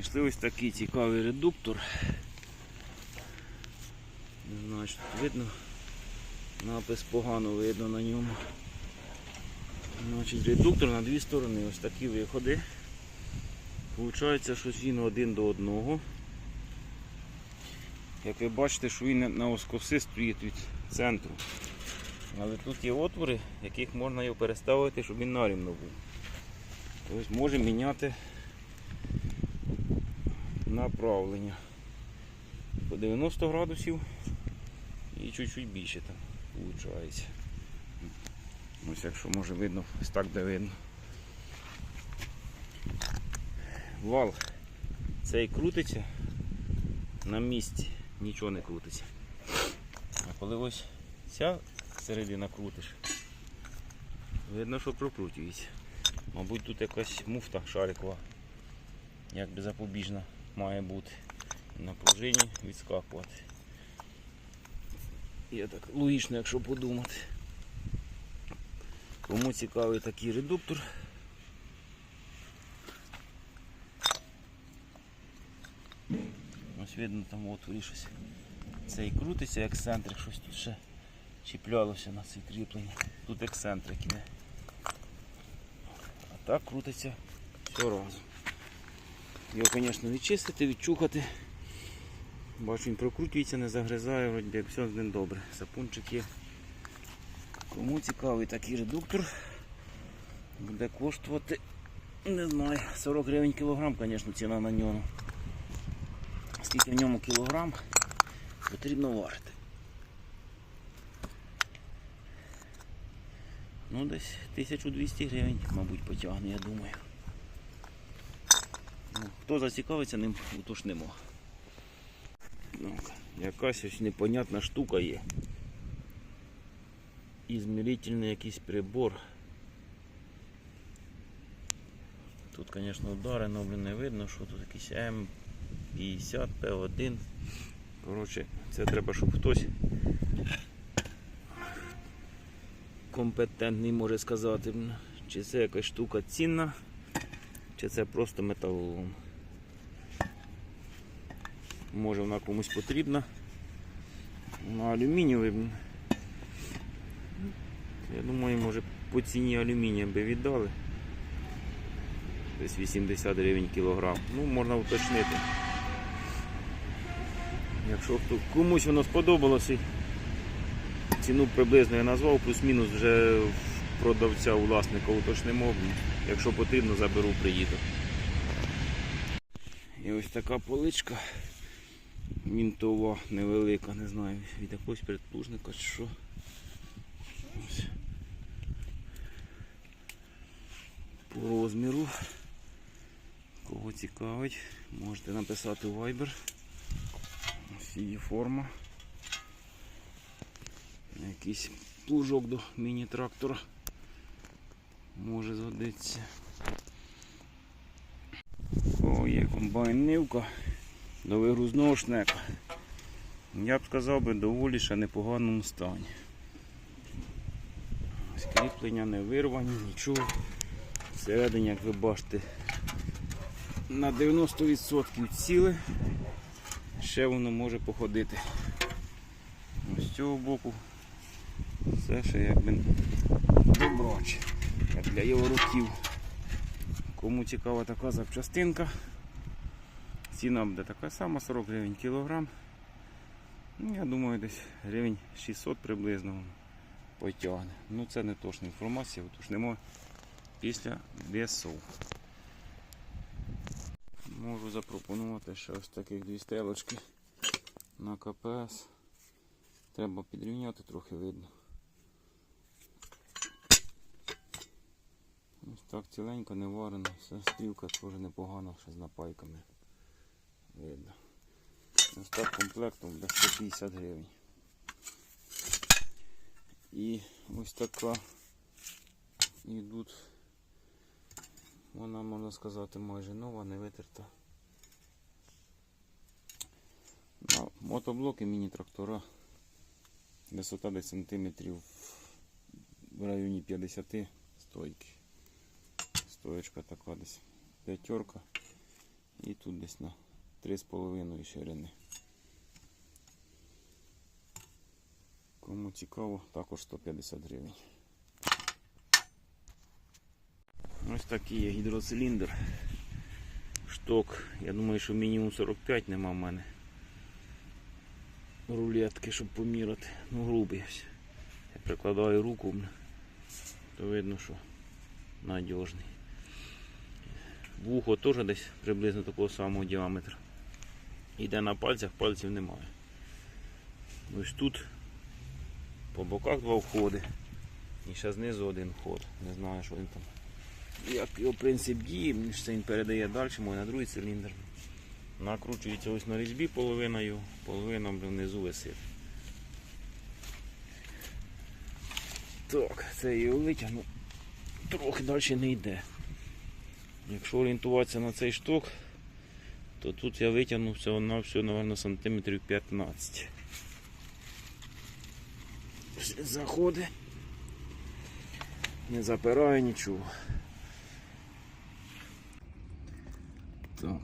Знайшли ось такий цікавий редуктор. Не знаю, що тут видно. Напис погано видно на ньому. Значить, редуктор на дві сторони. Ось такі виходи. Получається, що він один до одного. Як ви бачите, що він на оскоси стоїть від центру. Але тут є отвори, яких можна його переставити, щоб він нарівно був. Тобто може міняти направлення по 90 градусів і чуть-чуть більше там виходить. Ось якщо може видно, ось так де видно. Вал цей крутиться на місці, нічого не крутиться. А коли ось ця середина крутиш, видно, що прокрутюється. Мабуть, тут якась муфта шарикова, якби запобіжна має бути. На пружині відскакувати. Я так логічно, якщо подумати. Кому цікавий такий редуктор. Ось видно там в отворі щось. Цей крутиться, ексцентрик, щось тут ще чіплялося на це кріплення. Тут ексцентрик іде. А так крутиться все разом. Його, звісно, відчистити, відчухати. Бачу, він прокрутюється, не загризає, вроді як все з ним добре. Сапунчик є. Кому цікавий такий редуктор, буде коштувати, не знаю, 40 гривень кілограм, звісно, ціна на ньому. Скільки в ньому кілограм, потрібно варити. Ну, десь 1200 гривень, мабуть, потягне, я думаю. Хто зацікавиться, ним уточнимо. Ну, якась ось непонятна штука є. Ізмірительний якийсь прибор. Тут, звісно, ударено, блін, не видно, що тут якийсь М50, П1. Коротше, це треба, щоб хтось компетентний може сказати, чи це якась штука цінна, чи це просто металолом. Може вона комусь потрібна. Вона алюмінієва. Я думаю, може по ціні алюмінія би віддали. Десь 80 гривень кілограм. Ну, можна уточнити. Якщо хто комусь воно сподобалося, ціну приблизно я назвав, плюс-мінус вже продавця, власника уточнимо. Якщо потрібно, заберу, приїду. І ось така поличка. Мінтова невелика, не знаю, від якогось предплужника чи що. По розміру. Кого цікавить, можете написати у Viber. Ось її форма. Якийсь плужок до міні-трактора може згодитися. О, є комбайн нивка до вигрузного шнека. Я б сказав би доволі ще непоганому стані. Ось Кріплення не вирвані, нічого. Всередині, як ви бачите, на 90% ціле. Ще воно може походити. Ось з цього боку все ще якби доброче, для його руків. Кому цікава така запчастинка, ціна буде така сама, 40 гривень кілограм. Ну, я думаю, десь гривень 600 приблизно потягне. Ну це не точна інформація, уточнимо після весов. Можу запропонувати ще ось таких дві стрілочки на КПС. Треба підрівняти, трохи видно. Ось так ціленько, не варено, все стрілка теж непогана, ще з напайками. Видно. Ось так комплектом буде 150 гривень. І ось така йдуть, вона можна сказати майже нова, не витерта. На мотоблоки міні-трактора. Висота десь сантиметрів в районі 50 стойки. Стоечка така десь п'ятерка. І тут десь на 3,5 ширини. Кому цікаво, також 150 гривень. Ось такий є гідроциліндр. Шток. Я думаю, що мінімум 45 нема в мене. Рулетки, щоб поміряти. Ну, грубий ось. Я прикладаю руку, бля, то видно, що надіжний. Вухо теж десь приблизно такого самого діаметра. Іде на пальцях, пальців немає. Ось тут по боках два входи. І ще знизу один вход. Не знаю, що він там. Як його принцип дії, це він передає далі, мой на другий циліндр. Накручується ось на різьбі половиною, половина внизу висить. Так, це його витягну. Трохи далі не йде. Якщо орієнтуватися на цей шток, то тут я витягну всього на всього, напевно, сантиметрів 15. Все Заходить. Не запирає нічого. Так.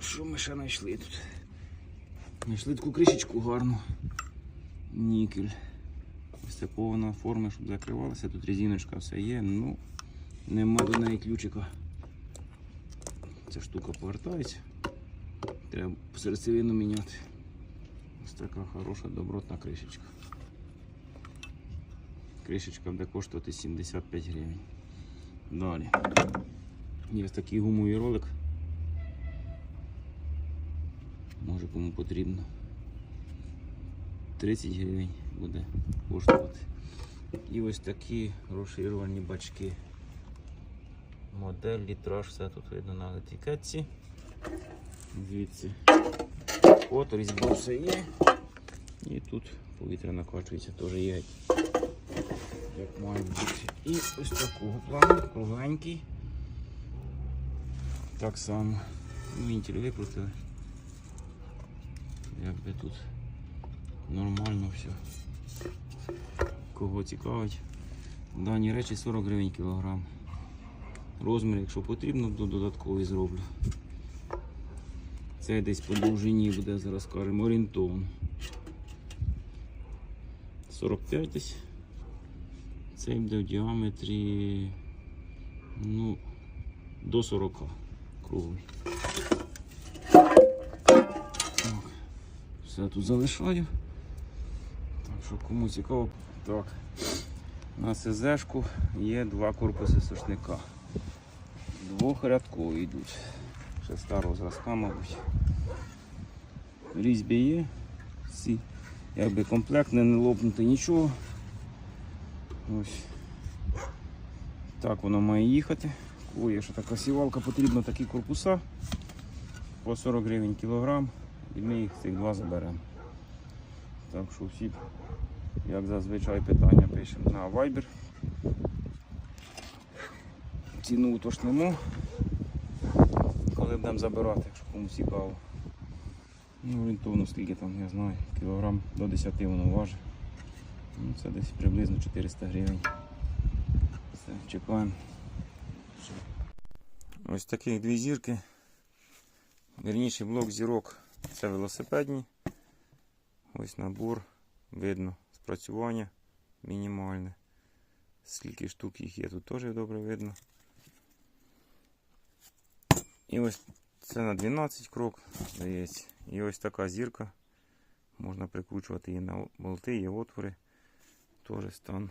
Що ми ще знайшли тут? Знайшли таку кришечку гарну. Нікель. Ось такого вона форми, щоб закривалася. Тут резиночка все є, ну нема до неї ключика. Ця штука повертається. Треба серцевину міняти. Ось така хороша добротна кришечка. Кришечка буде коштувати 75 гривень. Далі. Є ось такий гумовий ролик. Може кому потрібно. 30 гривень буде коштувати. І ось такі розширювальні бачки. Модель, літраж, все тут видно на етикетці. Звідси. От різьба все є. І тут повітря накачується, теж є. Як має бути. І ось такого плану, кругленький. Так само. Ну, Вентиль викрутили. Якби тут нормально все. Кого цікавить. Дані речі 40 гривень кілограм. Розмір, якщо потрібно, то додатковий зроблю. Це десь по довжині буде, зараз скажемо, орієнтовно. 45 десь. Цей буде в діаметрі ну, до 40 круглий. Так, все тут залишаю. Так що кому цікаво, так. На СЗшку є два корпуси сушника. Двохрядкові йдуть. Ще старого зразка, мабуть. Різьбі є. Всі. Якби комплект не лопнути нічого. Ось. Так воно має їхати. Ой, ще така сівалка, потрібно такі корпуса по 40 гривень кілограм. І ми їх цих два заберемо. Так що всі, як зазвичай, питання пишемо на Viber. Ціну уточнимо, коли будемо забирати, якщо комусь цікаво. Ну, орієнтовно скільки там, я знаю, кілограм до 10 воно важить. Ну, це десь приблизно 400 гривень. Все, чекаємо. Ось таких дві зірки. Вірніше блок зірок це велосипедні. Ось набор, видно спрацювання мінімальне. Скільки штук їх є, тут теж добре видно. І ось це на 12 крок, здається. І ось така зірка. Можна прикручувати її на болти, є отвори. Теж стан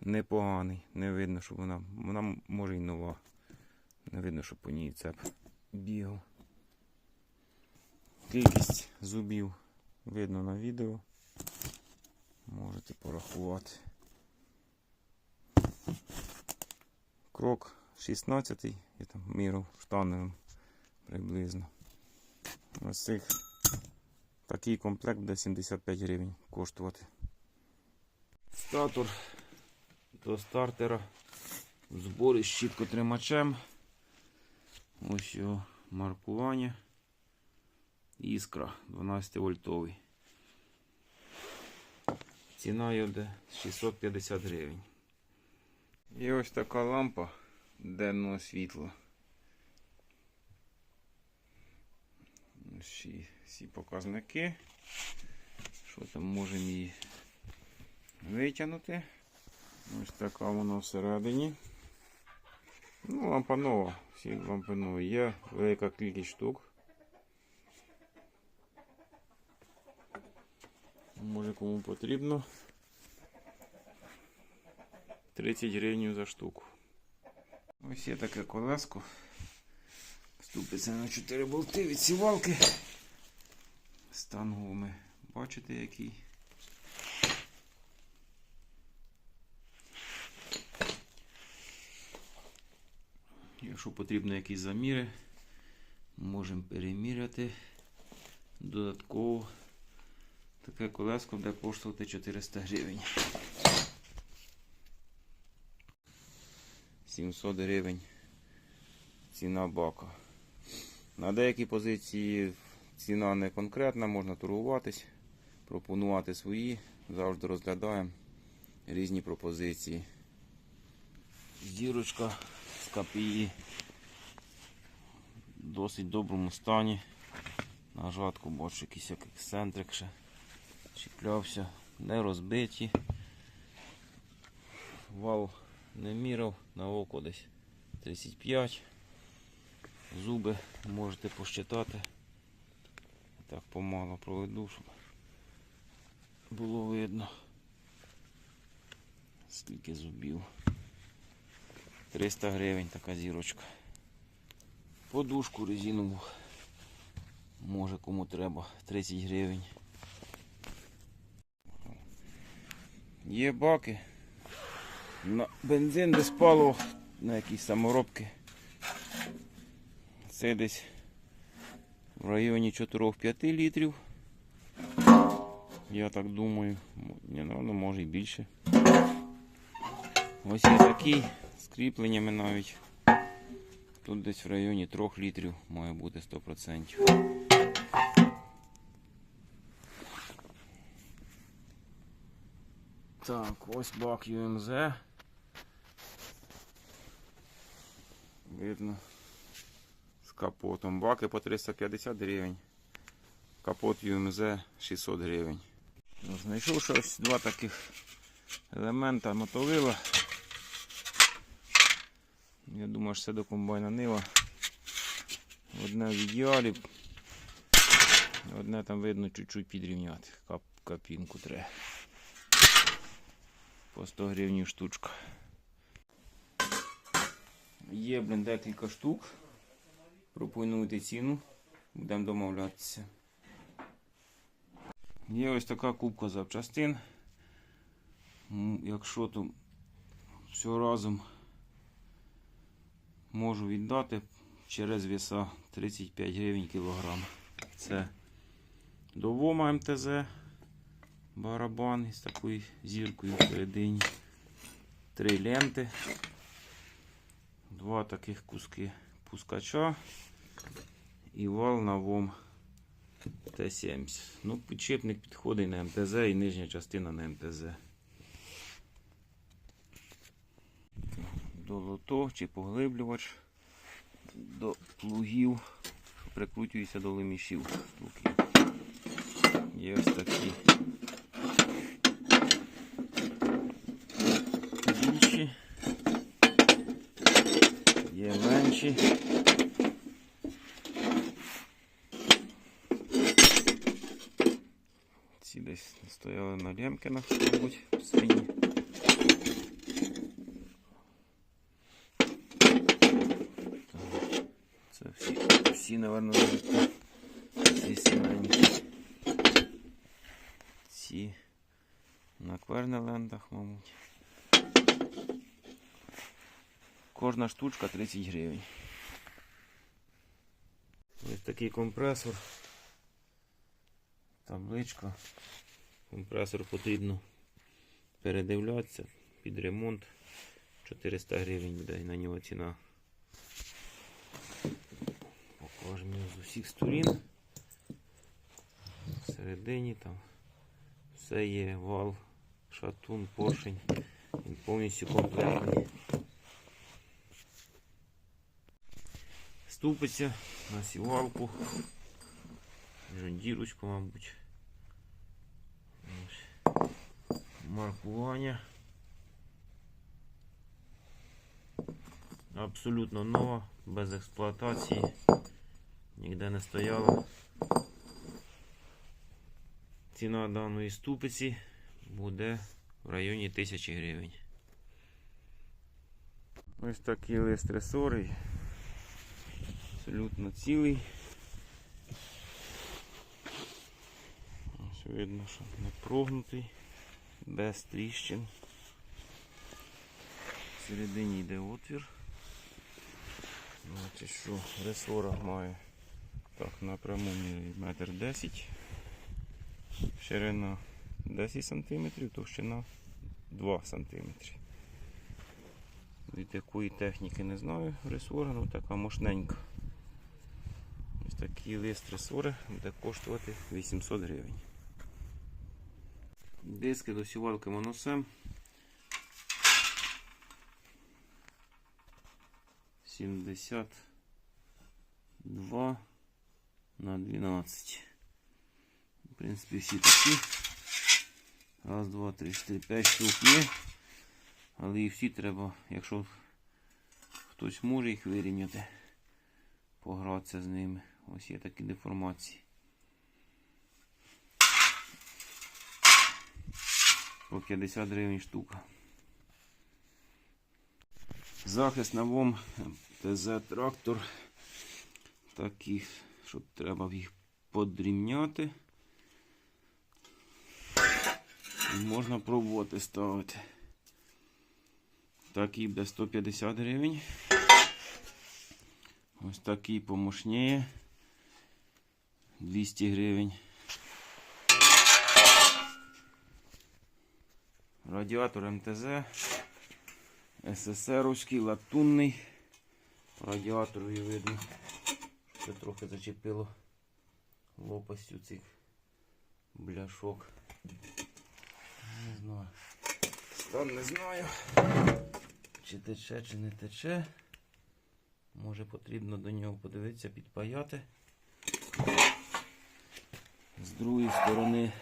непоганий. Не видно, що вона. Вона може і нова. Не видно, що по ній цеп бігав. Кількість зубів видно на відео. Можете порахувати. Крок 16 я там мірив штаневим приблизно. Ось цих такий комплект буде 75 гривень коштувати. Статор до стартера в зборі з щіткотримачем. Ось його маркування. Іскра 12 вольтовий. Ціна буде 650 гривень. І ось така лампа денного світла. Всі, всі показники. Що там можемо її витягнути? Ось така вона всередині. Ну, лампанова, всі лампанові є, велика кількість штук. Може кому потрібно. 30 гривень за штуку. Ось є таке колеско. Ступиться на 4 болти від сівалки. Стан гуми. Бачите який? Якщо потрібно якісь заміри, можемо переміряти. Додатково таке колеско буде коштувати 400 гривень. 700 гривень ціна бака. На деякі позиції ціна не конкретна, можна торгуватись, пропонувати свої. Завжди розглядаємо різні пропозиції. Зірочка з КПІ в досить доброму стані. На жатку бачу якийсь як ексцентрик ще чіплявся, не розбиті. Вал не міряв, на око десь 35. Зуби можете посчитати. Так помало проведу, щоб було видно. Скільки зубів. 300 гривень така зірочка. Подушку резинову. Може кому треба 30 гривень. Є баки. На бензин без паливо, на якісь саморобки. Це десь в районі 4-5 літрів. Я так думаю. Не, ну, може і більше. Ось є такий з кріпленнями навіть. Тут десь в районі 3 літрів має бути 100%. Так, ось бак ЮМЗ. Видно. З капотом. Баки по 350 гривень. Капот ЮМЗ 600 гривень. Ну, Знайшов щось два таких елемента мотовила. Я думаю, що це до комбайна Нива. Одне в ідеалі. Одне там видно чуть-чуть підрівняти. Кап, капінку треба. По 100 гривень штучка. Є, блін, декілька штук. Пропонуйте ціну. Будемо домовлятися. Є ось така кубка запчастин. Якщо то все разом можу віддати через віса 35 гривень кілограм. Це довома МТЗ, барабан із такою зіркою всередині. Три ленти, два таких куски пускача і вал на ВОМ Т-70. Ну, підшипник підходить на МТЗ і нижня частина на МТЗ. До лото чи поглиблювач до плугів, що прикручується до лемішів. Є ось такі є. Ці десь стояли на Лемкінах, мабуть, свині. Це всі, всі, напевно. Ці сімейні. Ці на квернелендах, мабуть. Кожна штучка 30 гривень. Ось такий компресор. Табличка. Компресор потрібно передивлятися під ремонт. 400 гривень буде на нього ціна. Покажемо його з усіх сторін. Всередині там все є вал, шатун, поршень. Він повністю комплектний. Ступиться на сівалку. Жондірочку, мабуть. Маркування. Абсолютно нова, без експлуатації. Ніде не стояла. Ціна даної ступиці буде в районі 1000 гривень. Ось такий лист ресорий. Абсолютно цілий. Ось видно, що не прогнутий, без тріщин. Всередині йде отвір. Значить, що ресора має так, напряму метр 10, ширина 10 см, товщина 2 см. Від якої техніки не знаю, ресора, ну така мощненька. Ось такий лист ресори буде коштувати 800 гривень. Диски до сівалки моносем. 72 на 12. В принципі, всі такі. Раз, два, три, чотири, п'ять штук є. Але і всі треба, якщо хтось може їх вирівняти, погратися з ними. Ось є такі деформації. По 50 гривень штука. Захист на ВОМ ТЗ трактор. Такий, що треба їх подрівняти. Можна пробувати ставити. Такий буде 150 гривень. Ось такий помощніє. 200 гривень. Радіатор МТЗ. СССРовський, латунний. Радіаторові видно. Що трохи зачепило лопастю цих бляшок. Не знаю. Стан не знаю. Чи тече, чи не тече. Може потрібно до нього подивитися, підпаяти. Другої сторони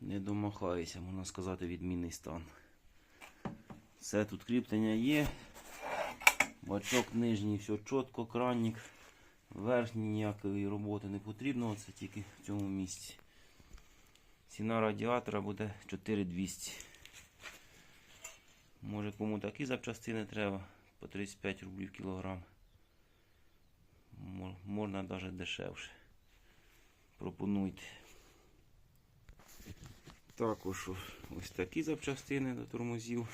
не домахаюся, можна сказати, відмінний стан. Все тут кріплення є. Бачок нижній, все чітко, кранник. Верхній ніякої роботи не потрібно, це тільки в цьому місці. Ціна радіатора буде 4200. Може кому такі запчастини треба по 35 рублів кілограм. Мо- Можна навіть дешевше. Пропонуйте. Також ось такі запчастини до тормозів.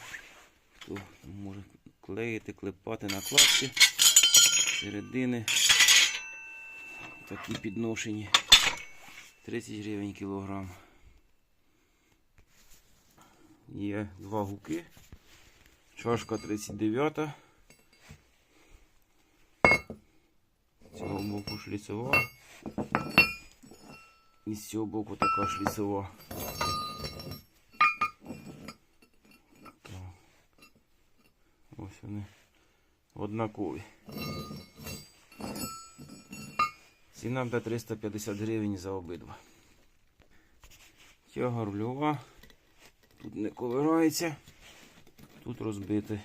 Хто може клеїти, клепати накладки середини. Такі підношені. 30 гривень кілограм. Є два гуки. Чашка 39. З цього боку шліцова. І з цього боку така шліцова. Так. Ось вони однакові. Ціна буде 350 гривень за обидва. Тяга рульова. Тут не ковирається, тут розбите.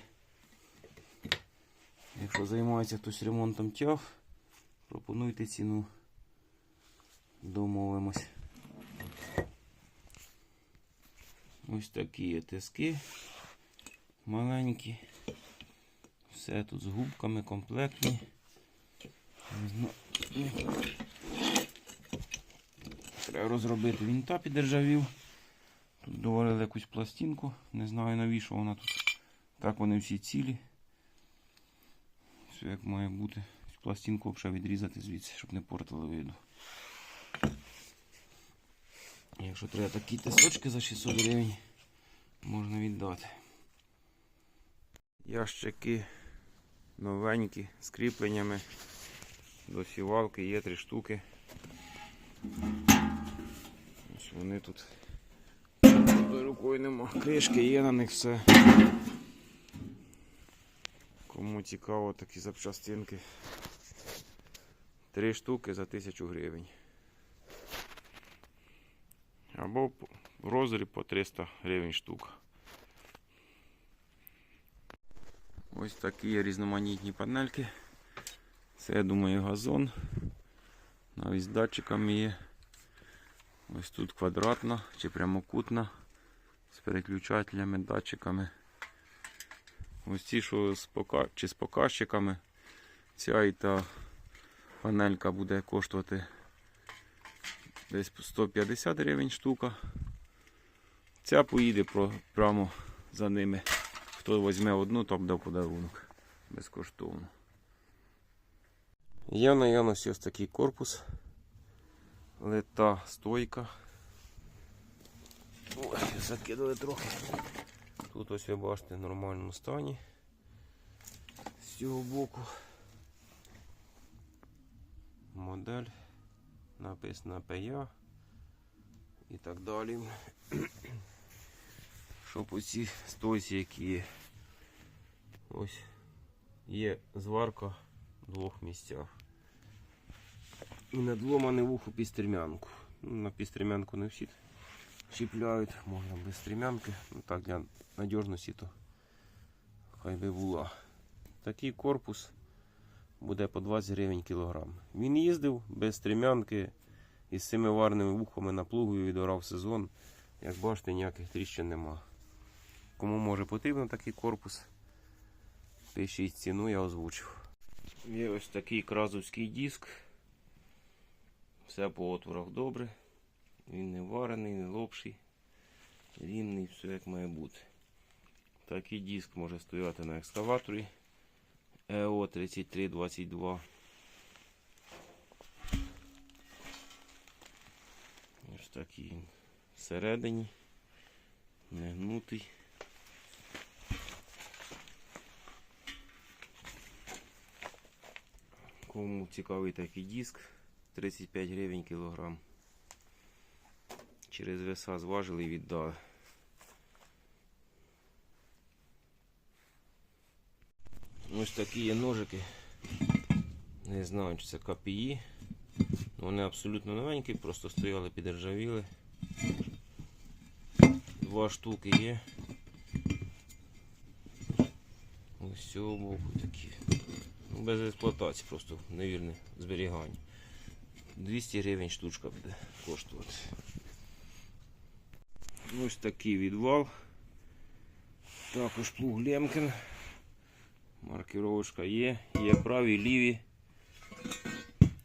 Якщо займається хтось ремонтом тяг, пропонуйте ціну. Домовимось. Ось такі є тиски маленькі. Все тут з губками комплектні. Треба розробити вінта підержавів. Тут доварили якусь пластинку. Не знаю навіщо вона тут. Так вони всі цілі. Все як має бути. Пластинку взагалі відрізати звідси, щоб не портили виду. Якщо треба такі тисочки за 600 гривень, можна віддати. Ящики новенькі з кріпленнями до сівалки є три штуки. Ось вони тут рукою нема. Кришки є на них все. Кому цікаво такі запчастинки, Три штуки за 1000 гривень. Або в розріб по 300 гривень штука. Ось такі різноманітні панельки. Це, я думаю, газон. Навіть з датчиками є. Ось тут квадратна чи прямокутна з переключателями, датчиками. Ось ці, що з пока... чи з показчиками. Ця і та панелька буде коштувати десь 150 гривень штука. Ця поїде прямо за ними. Хто візьме одну, то буде подарунок. Безкоштовно. Є в наявності ось такий корпус. Лита стойка. Ой, закидали трохи. Тут ось ви бачите в нормальному стані. З цього боку. Модель. Написано PA і так далі. Що по цій стойці, які є. Ось є зварка в двох місцях. І надломане вухо під стрімянку. Ну, на підстрімянку не всі чіпляють, можна без стрімянки. Ну так для надіжності то хай би була. Такий корпус буде по 20 гривень кілограм. Він їздив без стрімянки із цими варними вухами на плугу і відорав сезон. Як бачите, ніяких тріщин нема. Кому може потрібен такий корпус, пишіть ціну, я озвучив. Є ось такий кразовський диск. Все по отворах добре. Він не варений, не лопший. Рівний, все як має бути. Такий диск може стояти на екскаваторі ЕО 3322. Ось такий він всередині. Не гнутий. Кому цікавий такий диск, 35 гривень кілограм. Через веса зважили і віддали. Ось такі є ножики. Не знаю, чи це КПІ. Вони абсолютно новенькі, просто стояли, підржавіли. Два штуки є. Ось боку такі. Ну, без експлуатації, просто невірне зберігання. 200 гривень штучка буде коштувати. Ось такий відвал. Також плуг Лемкін. Маркировочка є. Є праві, ліві.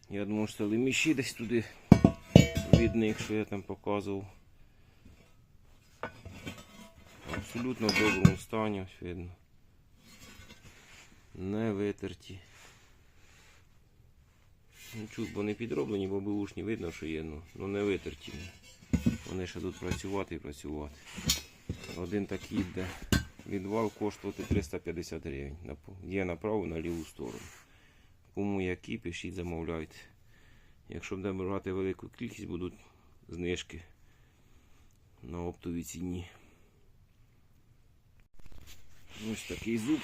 Я думаю, що це леміші десь туди від них, що я там показував. Абсолютно в доброму стані, ось видно. Не витерті. Ну, чуть, бо не підроблені, бо бушні видно, що є, ну, ну не витерті. Вони ще тут працювати і працювати. Один такий, де відвал коштувати 350 гривень. Є на праву, на ліву сторону. Кому які, пишіть, замовляйте. Якщо буде брати велику кількість, будуть знижки на оптовій ціні. Ось такий зуб.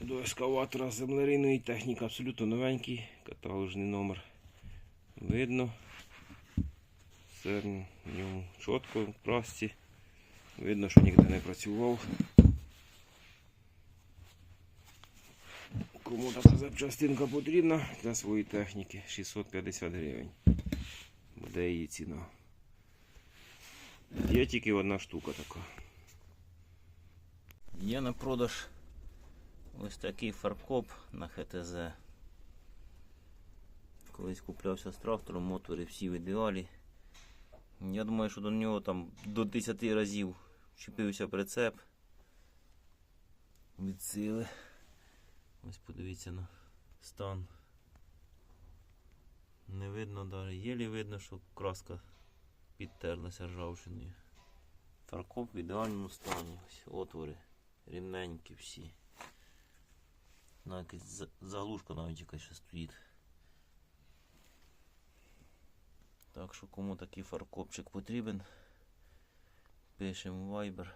До ескаватора землерийної техніки абсолютно новенький, каталожний номер. Видно. Все в ньому чітко в прасці. Видно, що ніде не працював. Кому така запчастинка потрібна для своєї техніки 650 гривень. Буде її ціна. Є тільки одна штука така. Є на продаж ось такий фаркоп на ХТЗ. Колись куплявся з трактором, мотори всі в ідеалі. Я думаю, що до нього там до 10 разів чіпився прицеп від сили. Ось подивіться на стан. Не видно навіть, єлі видно, що краска підтерлася ржавчиною. Фаркоп в ідеальному стані. Ось отвори рівненькі всі. На якась заглушка навіть якась ще стоїть. Так що кому такий фаркопчик потрібен, пишемо Viber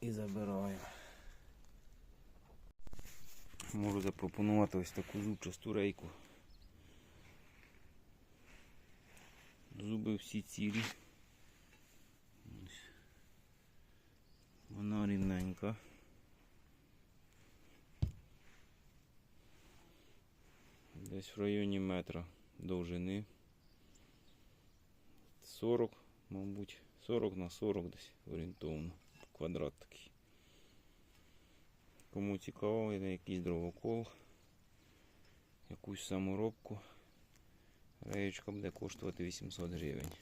і забираємо. можу запропонувати ось таку зубчасту рейку. Зуби всі цілі. Вона рівненька. Десь в районі метра довжини. 40, мабуть, 40 на 40 десь орієнтовно. Квадрат такий. Кому цікаво, йде якийсь дровокол, якусь саморобку. Реєчка буде коштувати 800 гривень.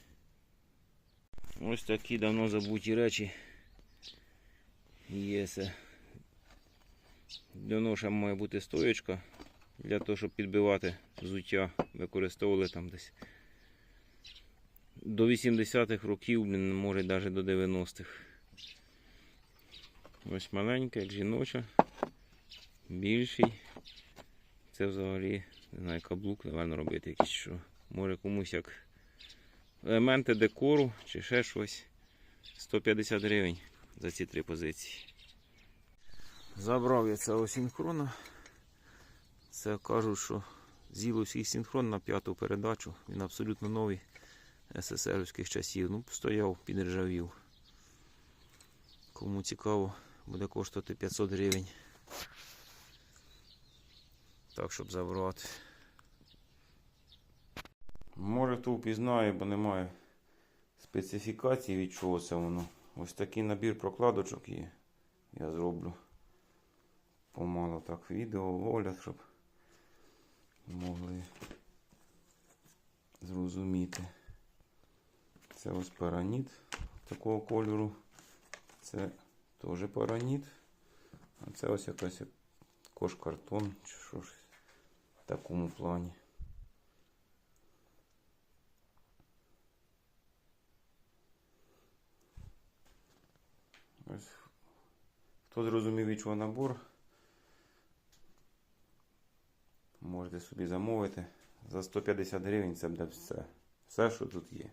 Ось такі давно забуті речі. Є це. Для ноша має бути стоєчка. Для того, щоб підбивати взуття, використовували там десь до 80-х років, може навіть до 90-х. Ось маленька, як жіноча, більший. Це взагалі, не знаю, каблук, напевно, робити якийсь що. Може комусь як елементи декору чи ще щось. 150 гривень за ці три позиції. Забрав я цього синхрона. Це кажуть, що зіловський синхрон на п'яту передачу. Він абсолютно новий СССРівських часів. Ну, стояв, підржавів. Кому цікаво, буде коштувати 500 гривень. Так, щоб забрати. Може хто впізнає, бо немає специфікації від чого це воно. Ось такий набір прокладочок є. Я зроблю помало так відео, огляд, щоб могли зрозуміти. Це ось параніт такого кольору. Це теж параніт. А це ось якась як кошкартон чи що ж в такому плані. Ось. Хто зрозумів від чого набор, можете собі замовити. За 150 гривень це буде все. Все, що тут є.